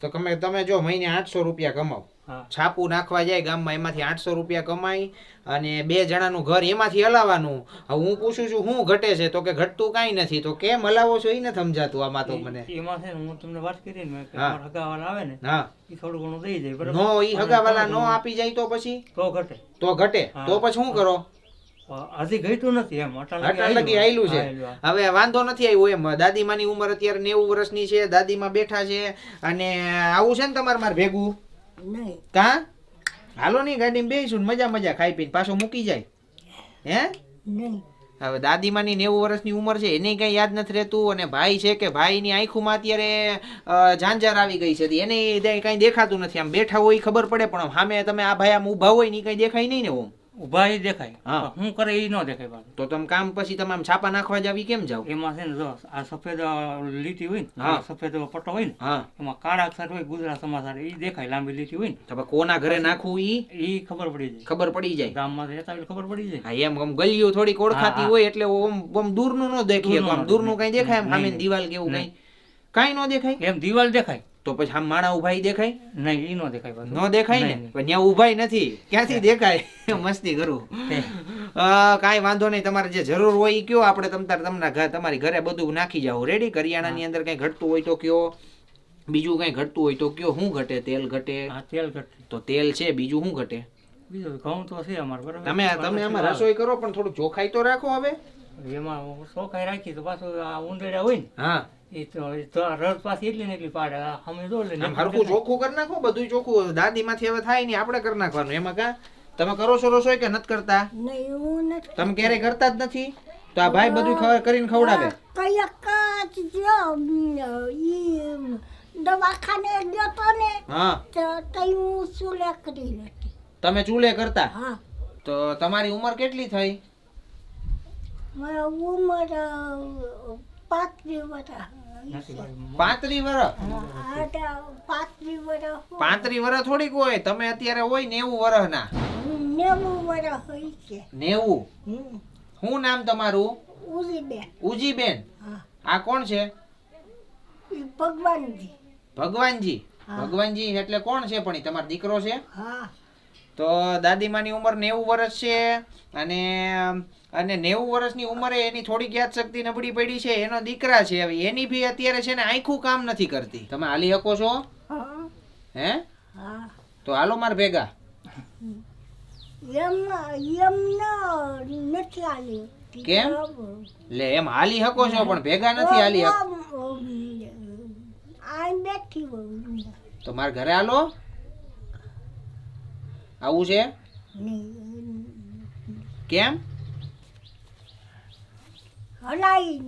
તો તમે તમે જો મહિને આઠસો રૂપિયા કમાવ. છાપું નાખવા જાય ગામમાં એમાંથી આઠસો રૂપિયા કમાઈ અને બે જણાનું ઘર એમાંથી હલાવવાનું. હવે હું પૂછું છું શું ઘટે છે? તો કે ઘટતું કાંઈ નથી. તો કેમ હલાવો છો? એ નથી સમજાતું આમાં તો મને. એમાં છે હું તમને વાત કરી ને હગાવાલા આવે ને હા. એ થોડું ઘણું દઈ જાય નો એ હગાવાલા નો આપી જાય તો પછી? તો ઘટે. તો ઘટે. તો પછી શું કરો? હજી ઘટ્યું નથી એમ. અટલ લગી આયલું છે. હવે વાંધો નથી આવ્યો એમ. દાદીમાની ઉંમર અત્યારે નેવું વર્ષની છે દાદીમાં બેઠા છે અને આવું છે ને તમારે મારે ભેગું? નહીં. કા? હાલો નહીં ગાડીમાં બેસીશું ને મજા મજા ખાઈ પીને પાછો મૂકી જાય. હે? નહીં. હવે દાદીમાની નેવું વર્ષની ઉંમર છે એને કઈ યાદ નથી રહેતું અને ભાઈ છે કે ભાઈની આંખોમાં અત્યારે ઝાંઝર આવી ગઈ છે. એને કઈ દેખાતું નથી. આમ બેઠા હોય ઈ ખબર પડે પણ સામે તમે આ ભાઈ આમ ઊભા હોય ને કંઈ દેખાય નહીં ને ઓમ ઊભા એ દેખાય. હા. હું કરે એ ન દેખાય પાછું તો તમે કામ પછી તમે આમ છાપા નાખવા જાવી કેમ જાવ? એમાં છે ને જો આ સફેદ અ, લીટી હોય ને હા. આ સફેદ પટ્ટો હોય ને હા. એમાં કાળા અક્ષર હોય ગુજરાત સમાચાર એ દેખાય લાંબી લીટી હોય તો હવે કોના ઘરે નાખવું ઈ? ને એ ખબર પડી જાય. ખબર પડી જાય. ગામમાં રહેતા હોય એટલે ખબર પડી જાય. હા એમ આમ ગલિયું થોડીક ઓળખાતી હા. હોય એટલે ઓમ ઓમ દૂરનું ન દેખીએ દૂરનું આમ દૂરનું કઈ દેખાય એમ સામે નહીં. દિવાલ કેવું નહીં. કઈ? કાંઈ ન દેખાય? એમ દિવાલ દેખાય. તો પછી આમ માણા ઊભા દેખાય? નહીં ઈ નો દેખાય ન દેખાય ને? પણ ત્યાં ઉભાઈ નથી. ક્યાંથી દેખાય? મસ્તી કરું. કાંઈ વાંધો નહીં તમારે જે જરૂર હોય ઈ કયો. આપણે તમતાર તમારા ઘર તમારી ઘરે બધું નાખી જાવ રેડી કરિયાણાની અંદર કઈ ઘટતું હોય તો કયો. બીજું કઈ ઘટતું હોય તો કયો. શું ઘટે? તેલ ઘટે? તેલ ઘટે. તો તેલ છે બીજું શું ઘટે? બીજું ઘઉં તો છે અમારે બરાબર. તમે તમે આમાં રસોઈ કરો પણ થોડું ચોખાઈ તો રાખો હવે. એમાં ચોખાઈ રાખી તો પાછું આ ઉંદરડા હોય ને હા. એ તો રસ પાછી એટલી ને એટલી પાડે અમે જો લે આમ હરખું ચોખ્ખું કરી નાખો બધું ચોખ્ખું. દાદીમાંથી હવે થાય નહીં આપણે કરી નાખવાનું. એમાં કા? તમે કરો છો રસોઈ કે નથી કરતા? નહીં હું નથી તમે ક્યારેય કરતા જ નથી? તો આ ભાઈ બધું કરીને ખવડાવે. કયા કાચ જો ઈ દવાખાને ગયો તો ને હા. તો તઈ હું સુલે કરી નથી તમે ચૂલે કરતા? હા. તો તમારી ઉંમર કેટલી થઈ? મારા ઉંમર પાંત્રી વર્ષ પાંત્રી વર્ષ પાંત્રી વર્ષ થોડીક હોય તમે અત્યારે હોય નેવું વર્ષ ના નેવું વર્ષ હોય છે. નેવું? શું નામ તમારું? ઉજીબેન. ઉજીબેન. આ કોણ છે? ભગવાનજી. ભગવાનજી. ભગવાનજી એટલે કોણ છે પણ તમારો દીકરો છે? હા. તો દાદીમાની ઉંમર નેવું વર્ષ છે અને અને નેવું વર્ષની ઉંમરે એની થોડીક યાદશક્તિ નબળી પડી છે એનો દીકરા છે. હવે એની બી અત્યારે છે ને આખું કામ નથી કરતી. તમે હાલી શકો છો? હે. તો હાલો માર ભેગા. એમ એમ નથી આલી. કેમ? લે એમ હાલી શકો છો પણ ભેગા નથી હાલી આ બેઠી તો મારા ઘરે હાલો. આવું છે? કેમ? હલાઈ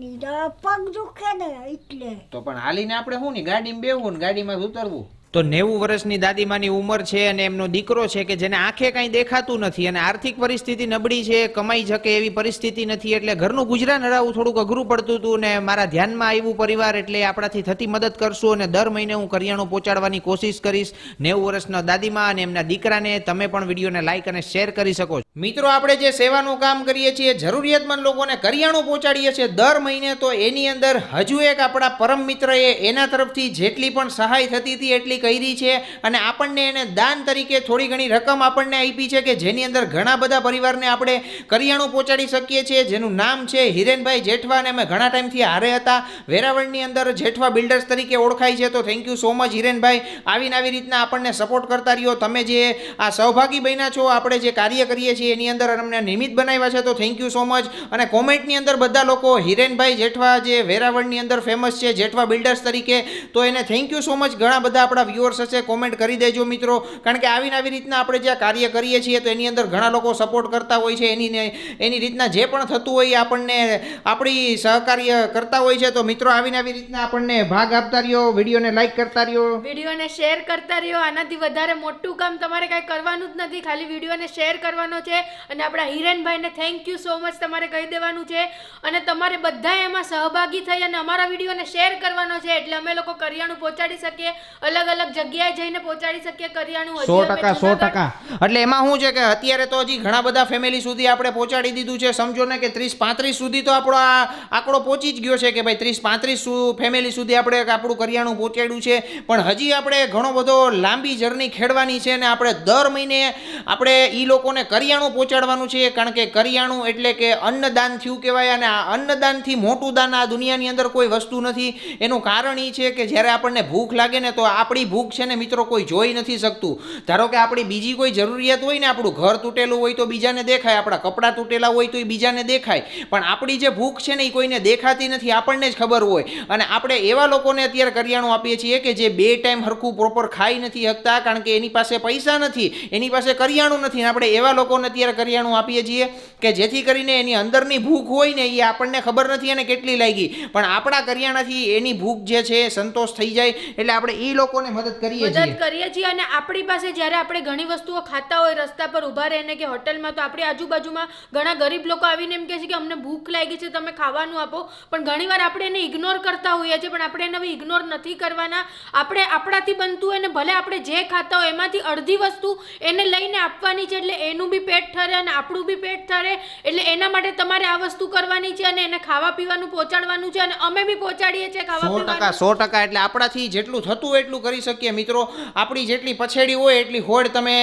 પગ દુખે ને એટલે. તો પણ હાલીને આપણે શું ની ગાડીમાં બેવું ને ગાડીમાં ઉતરવું. તો નેવું વર્ષની દાદીમાની ઉંમર છે અને એમનો દીકરો છે કે જેને આંખે કાંઈ દેખાતું નથી અને આર્થિક પરિસ્થિતિ નબળી છે, કમાઈ શકે એવી પરિસ્થિતિ નથી, એટલે ઘરનું ગુજરાન હરાવવું થોડુંક અઘરું પડતું હતું ને મારા ધ્યાનમાં આવ્યું પરિવાર એટલે આપણાથી થતી મદદ કરશું અને દર મહિને હું કરિયાણું પહોંચાડવાની કોશિશ કરીશ. નેવું વર્ષના દાદીમા અને એમના દીકરાને તમે પણ વિડીયોને લાઈક અને શેર કરી શકો છો. મિત્રો, આપણે જે સેવાનું કામ કરીએ છીએ, જરૂરિયાતમંદ લોકોને કરિયાણું પહોંચાડીએ છીએ દર મહિને, તો એની અંદર હજુ એક આપણા પરમ મિત્રએ એના તરફથી જેટલી પણ સહાય થતી હતી, એટલી કરી છે અને આપણને એને દાન તરીકે થોડી ઘણી રકમ આપણને આપી છે કે જેની અંદર ઘણા બધા પરિવારને આપણે કરિયાણું પહોંચાડી શકીએ છીએ, જેનું નામ છે હિરેનભાઈ જેઠવા અને અમે ઘણા ટાઈમથી હારે હતા. વેરાવળની અંદર જેઠવા બિલ્ડર્સ તરીકે ઓળખાય છે, તો thank you so much Hirenbhai. આવીને આવી રીતના આપણને સપોર્ટ કરતા રહ્યો. તમે જે આ સહભાગી બન્યા છો, આપણે જે કાર્ય કરીએ છીએ, એની અંદર અમને નિમિત્ત બનાવ્યા છે, તો થેન્ક યુ સો મચ અને કોમેન્ટની અંદર બધા લોકો, હિરેનભાઈ જેઠવા જે વેરાવળની અંદર ફેમસ છે, જેઠવા બિલ્ડર્સ તરીકે, તો એને થેન્ક યુ સો મચ ઘણા બધા આપણા વ્યુઅર્સ હશે કોમેન્ટ કરી દેજો મિત્રો. કારણ કે આવીને આવી રીતના આપણે જે કાર્ય કરીએ છીએ, તો એની અંદર ઘણા લોકો સપોર્ટ કરતા હોય છે. એની એની રીતના જે પણ થતું હોય આપણને, આપણી સહકાર્ય કરતા હોય છે. તો મિત્રો, આવીને આવી રીતના આપણને ભાગ આપતા રહ્યો, વિડીયોને લાઈક કરતા રહ્યો. વિડીયોને શેર કરતા રહ્યો. આનાથી વધારે મોટું કામ તમારે કાંઈ કરવાનું જ નથી. ખાલી વિડીયોને શેર કરવાનો છે. અને આપણા હિરેનભાઈને થેન્ક યુ સો મચ તમારે કહી દેવાનું છે. અને તમારે બધા એમાં સહભાગી થઈ અને અમારા વિડીયોને શેર કરવાનો છે. એટલે અમે લોકો કરિયાણું પહોંચાડી શકીએ. અલગ અલગ અલગ જગ્યાએ જઈને પહોંચાડી શકીએ કરિયાણું સો ટકા સો ટકા. એટલે એમાં શું છે કે અત્યારે તો હજી ઘણા બધા ફેમિલી સુધી આપણે પહોંચાડી દીધું છે. સમજો ને કે ત્રીસ પાંત્રીસ સુધી તો આપણો આ આંકડો પહોંચી જ ગયો છે કે ભાઈ ત્રીસ પાંત્રીસ ફેમિલી સુધી આપણે આપણું કરિયાણું પહોંચાડ્યું છે. પણ હજી આપણે ઘણો બધો લાંબી જર્ની ખેડવાની છે અને આપણે દર મહિને આપણે એ લોકોને કરિયાણું પહોંચાડવાનું છે. કારણ કે કરિયાણું એટલે કે અન્નદાન થયું કહેવાય અને આ અન્નદાનથી મોટું દાન આ દુનિયાની અંદર કોઈ વસ્તુ નથી. એનું કારણ એ છે કે જ્યારે આપણને ભૂખ લાગે ને તો આપણી ભૂખ છે ને મિત્રો કોઈ જોઈ નથી શકતું. ધારો કે આપણી બીજી કોઈ જરૂરિયાત હોય ને આપણું ઘર તૂટેલું હોય તો બીજાને દેખાય, આપણા કપડાં તૂટેલા હોય તો એ બીજાને દેખાય. પણ આપણી જે ભૂખ છે ને એ કોઈને દેખાતી નથી, આપણને જ ખબર હોય. અને આપણે એવા લોકોને અત્યારે કરિયાણું આપીએ છીએ કે જે બે ટાઈમ હરખું પ્રોપર ખાઈ નથી શકતા, કારણ કે એની પાસે પૈસા નથી, એની પાસે કરિયાણું નથી. આપણે એવા લોકોને અત્યારે કરિયાણું આપીએ છીએ કે જેથી કરીને એની અંદરની ભૂખ હોય ને એ આપણને ખબર નથી અને કેટલી લાગી. પણ આપણા કરિયાણાથી એની ભૂખ જે છે સંતોષ થઈ જાય. એટલે આપણે એ લોકોને મદદ કરીએ છીએ. મદદ કરીએ છીએ અને આપણી પાસે જ્યારે આપણે ઘણી વસ્તુઓ ખાતા હોય રસ્તા પર ઊભા રહીને કે હોટલમાં તો આપણી આજુબાજુમાં ઘણા ગરીબ લોકો આવીને એમ કહે છે કે અમને ભૂખ લાગી છે તમે ખાવાનું આપો. પણ ઘણીવાર આપણે એને ઇગ્નોર કરતા હોઈએ છીએ પણ આપણે એને હવે ઇગ્નોર નથી કરવાના. આપણે આપણાથી બનતું હોય ને ભલે આપણે જે ખાતા હોય એમાંથી અડધી વસ્તુ એને લઈને આપવાની છે એટલે એનું બી પેટ ઠરે અને આપણું બી પેટ ઠરે. એટલે એના માટે તમારે આ વસ્તુ કરવાની છે અને એને ખાવા પીવાનું પહોંચાડવાનું છે અને અમે બી પહોંચાડીએ છીએ ખાવા પીવાનું. સો ટકા એટલે આપણાથી જેટલું થતું એટલું કરી શકીએ. મિત્રો, આપણી જેટલી પછેડી હોય એટલી હોડ તમે,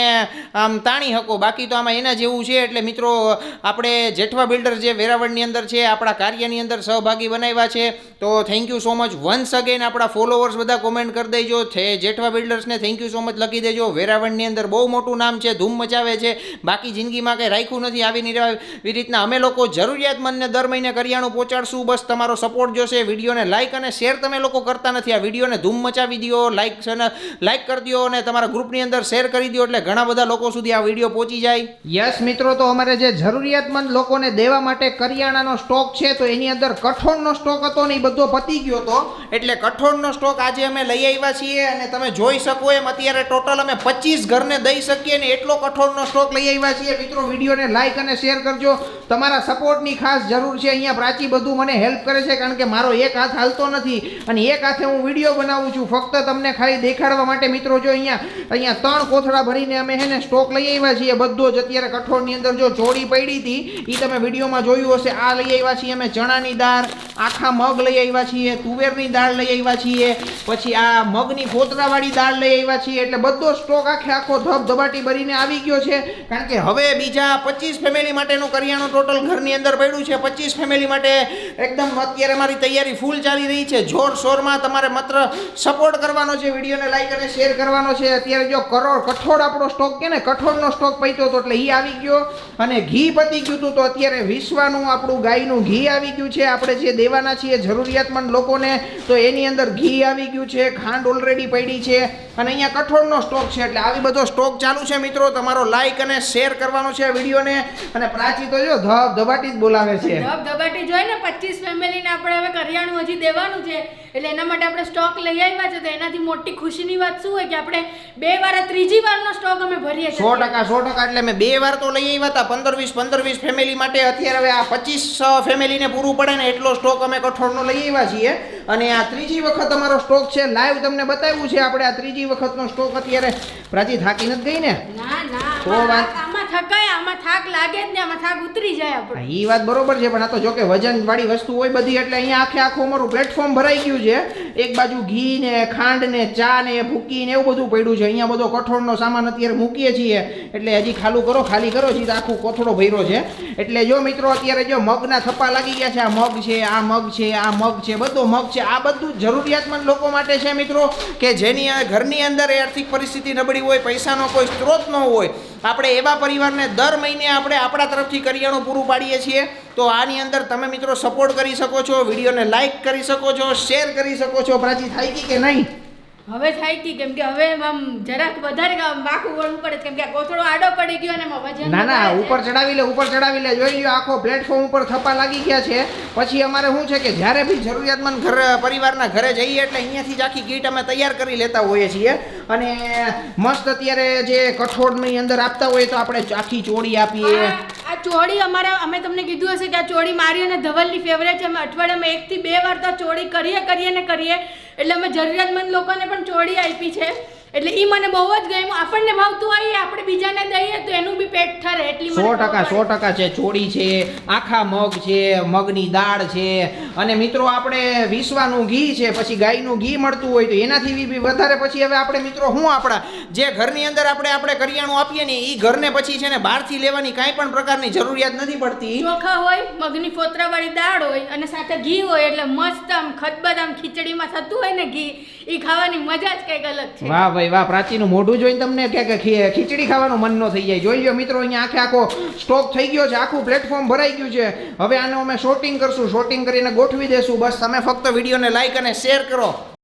આમ, તાણી શકો. બાકી તો આમાં એના જેવું છે. એટલે મિત્રો, આપણે જેઠવા બિલ્ડર જે વેરાવળની અંદર છે, આપણા કાર્યની અંદર સહભાગી બનાવ્યા છે. તો thank you so much once again આપણા ફોલોવર્સ બધા કોમેન્ટ કરી દેજો. જેઠવા બિલ્ડર્સને થેન્ક યુ સો મચ લખી દેજો. વેરાવળની અંદર બહુ મોટું નામ છે, ધૂમ મચાવે છે. બાકી જિંદગીમાં કંઈ રાખ્યું નથી. આવી નિરાવી રીતના અમે લોકો જરૂરિયાતમંદને દર મહિને કરિયાણું પહોંચાડશું. બસ તમારો સપોર્ટ જોશે. વિડીયોને લાઇક અને શેર તમે લોકો કરતા નથી. આ વિડીયોને ધૂમ મચાવી દો લાઇક છે ને લાઇક કરી દો અને તમારા ગ્રુપની અંદર શેર કરી દો એટલે ઘણા બધા લોકો સુધી આ વીડિયો પહોંચી જાય. યસ મિત્રો તો અમારે જે જરૂરિયાતમંદ લોકોને દેવા માટે કરિયાણાનો સ્ટોક છે તો એની અંદર કઠોળનો સ્ટોક હતો ને એ બધો પતી ગયો હતો એટલે કઠોળનો સ્ટોક આજે અમે લઈ આવ્યા છીએ અને તમે જોઈ શકો એમ અત્યારે ટોટલ અમે પચીસ ઘરને દઈ શકીએ ને એટલો કઠોળનો સ્ટોક લઈ આવ્યા છીએ. મિત્રો વિડીયોને લાઇક અને શેર કરજો. તમારા સપોર્ટની ખાસ જરૂર છે. અહીંયા પ્રાચી બધું મને હેલ્પ કરે છે કારણ કે મારો એક હાથ હાલતો નથી અને એક હાથે હું વીડિયો બનાવું છું. ફક્ત તમને ખાલી દેખાડવા માટે મિત્રો, જો અહીંયા અહીંયા ત્રણ કોથળા ભરીને અમે હે ને સ્ટોક લઈ આવ્યા છીએ. બધો જ અત્યારે કઠોળની અંદર જો ચોળી પડી હતી એ તમે વિડીયોમાં જોયું હશે. આ લઈ આવ્યા છીએ અમે ચણાની દાળ, આખા મગ લઈ આવ્યા છીએ, તુવેરની દાળ લઈ આવ્યા છીએ, પછી આ મગની ફોતરાવાળી દાળ લઈ આવ્યા છીએ. એટલે બધો સ્ટોક આખે આખો ધબધબાટી ભરીને આવી ગયો છે. કારણ કે હવે બીજા પચીસ ફેમિલી માટેનું કરિયાણું ટોટલ ઘરની અંદર પડ્યું છે. પચીસ ફેમિલી માટે એકદમ અત્યારે મારી તૈયારી ફૂલ ચાલી રહી છે. જોર શોરમાં તમારે માત્ર સપોર્ટ કરવાનો છે, વિડીયોને લાઈક અને શેર કરવાનો છે. અત્યારે જો કરોડ, કઠોળ આપણો સ્ટોક કે ને, કઠોળનો સ્ટોક પૈતો હતો એટલે એ આવી ગયો. અને ઘી પતી ગયું હતું તો અત્યારે વિશ્વાનું આપણું ગાયનું ઘી આવી ગયું છે. આપણે જે દેવાના છીએ જરૂરિયાતમંદ લોકોને, તો એની અંદર ઘી આવી ગયું છે. ખાંડ ઓલરેડી પડી છે. અને અહીંયા કઠોળનો સ્ટોક છે. એટલે આવી બધો સ્ટોક ચાલુ છે મિત્રો. તમારો લાઈક અને શેર કરવાનો છે વિડીયોને. અને પ્રાચી તો જો ધબ ધબાટી જ બોલાવે છે. ધબ ધબાટી જોઈ ને પચીસ ફેમિલીને આપણે હવે કરિયાણું હજી દેવાનું છે. એટલે એના માટે આપણે સ્ટોક લઈ આવ્યા છે તો એનાથી મોટી ખુશીની વાત શું હોય કે આપણે બે વાર ત્રીજી વારનો સ્ટોક અમે ભરીએ સો ટકા સો ટકા એટલે મેં બે વાર તો લઈ આવ્યા હતા પંદર વીસ પંદર વીસ ફેમિલી માટે. અત્યારે હવે આ પચીસ ફેમિલીને પૂરું પડે ને એટલો સ્ટોક અમે કઠોળનો લઈ આવ્યા છીએ. અને આ ત્રીજી વખત અમારો સ્ટોક છે લાઈવ તમને બતાવ્યું છે આપણે આ ત્રીજી વખતનો સ્ટોક અત્યારે પ્રાચી થાકી નથી ગઈ ને? ના ના તો આમાં વાત- આમાં થકાય થાક લાગે જ ને, આમાં થાક ઉતરી જાય આપણે. એ વાત બરોબર છે, પણ આ તો જોકે વજન વાળી વસ્તુ હોય બધી, એટલે અહીંયા આખે આખું અમારું પ્લેટફોર્મ ભરાઈ ગયું છે. એક બાજુ ઘી ને ખાંડ ને ચા ને ભૂકી ને એવું બધું પડ્યું છે. અહીંયા બધો કઠોળનો સામાન અત્યારે મૂકીએ છીએ. એટલે હજી ખાલું કરો, ખાલી કરો છીએ આખું કોથળો ભર્યો છે. એટલે જો મિત્રો, અત્યારે જો મગના થપ્પા લાગી ગયા છે, આ મગ છે, આ મગ છે, આ મગ છે, બધો મગ છે. આ બધું જરૂરિયાતમંદ લોકો માટે છે મિત્રો, કે જેની ઘરની અંદર એ આર્થિક પરિસ્થિતિ નબળી હોય, પૈસાનો કોઈ સ્ત્રોત ન હોય આપણે એવા પરિવારને દર મહિને આપણે આપણા તરફથી કરિયાણું પૂરું પાડીએ છીએ. તો આની અંદર તમે મિત્રો સપોર્ટ કરી શકો છો, વિડીયોને લાઇક કરી શકો છો શેર કરી શકો છો. પ્રાચી થાય કે નહીં? હવે થાય કે? કેમ કે હવે આમ જરાક વધારે આમ વાંકું વળવું પડે છે. કેમ કે આ કોથળો આડો પડી ગયો અને વજન ના ના ઉપર ચડાવી લે ઉપર ચડાવી લે. જોઈ લ્યો આખો પ્લેટફોર્મ ઉપર થપ્પા લાગી ગયા છે. પછી અમારે શું છે કે જ્યારે બી જરૂરિયાતમંદ ઘર પરિવારના ઘરે જઈએ એટલે અહીંયાથી જ આખી કીટ અમે તૈયાર કરી લેતા હોઈએ છીએ. અને મસ્ત અત્યારે જે કઠોળની અંદર આપતા હોઈએ તો આપણે આખી ચોળી આપીએ. આ ચોળી અમારા અમે તમને કીધું હશે કે આ ચોળી મારી અને ધવલની ફેવરેટ છે. અમે અઠવાડિયામાં એકથી બે વાર તો ચોળી કરીએ કરીએ ને કરીએ. એટલે અમે જરૂરિયાતમંદ લોકોને પણ ચોળી આપી છે. એટલે એ મને બહુ જ ગમ્યું. આપણને ભાવતું હોય આપણે બીજાને દઈએ તો એનું બી પેટ ઠરે એટલી સો ટકા સો ટકા છે. ચોળી છે આખા મગ છે મગની દાળ છે. અને મિત્રો આપણે વિશ્વાનું ઘી છે પછી ગાયનું ઘી મળતું હોય તો એનાથી બી વધારે પછી હવે આપણે મિત્રો શું આપણા જે ઘરની અંદર આપણે આપણે કરિયાણું આપીએ ને એ ઘરને પછી છે ને બહારથી લેવાની કાંઈ પણ પ્રકારની જરૂરિયાત નથી પડતી. ચોખા હોય મગની ફોતરાવાળી દાળ હોય અને સાથે ઘી હોય એટલે મસ્ત આમ ખતબત આમ ખીચડીમાં થતું હોય ને ઘી એ ખાવાની મજા જ કંઈક અલગ છે. વાહ ભાઈ વાહ, પ્રાચીનું મોઢું જોઈને તમને કે ખીચડી ખાવાનું મન ન થઈ જાય. જોઈ લો મિત્રો, અહીંયા આખે આખો સ્ટોક થઈ ગયો છે, આખું પ્લેટફોર્મ ભરાઈ ગયું છે. હવે આનું અમે શોટિંગ કરશું. શોટિંગ કરીને ગોઠવી દેશું. બસ, તમે ફક્ત વિડીયોને લાઈક અને શેર કરો.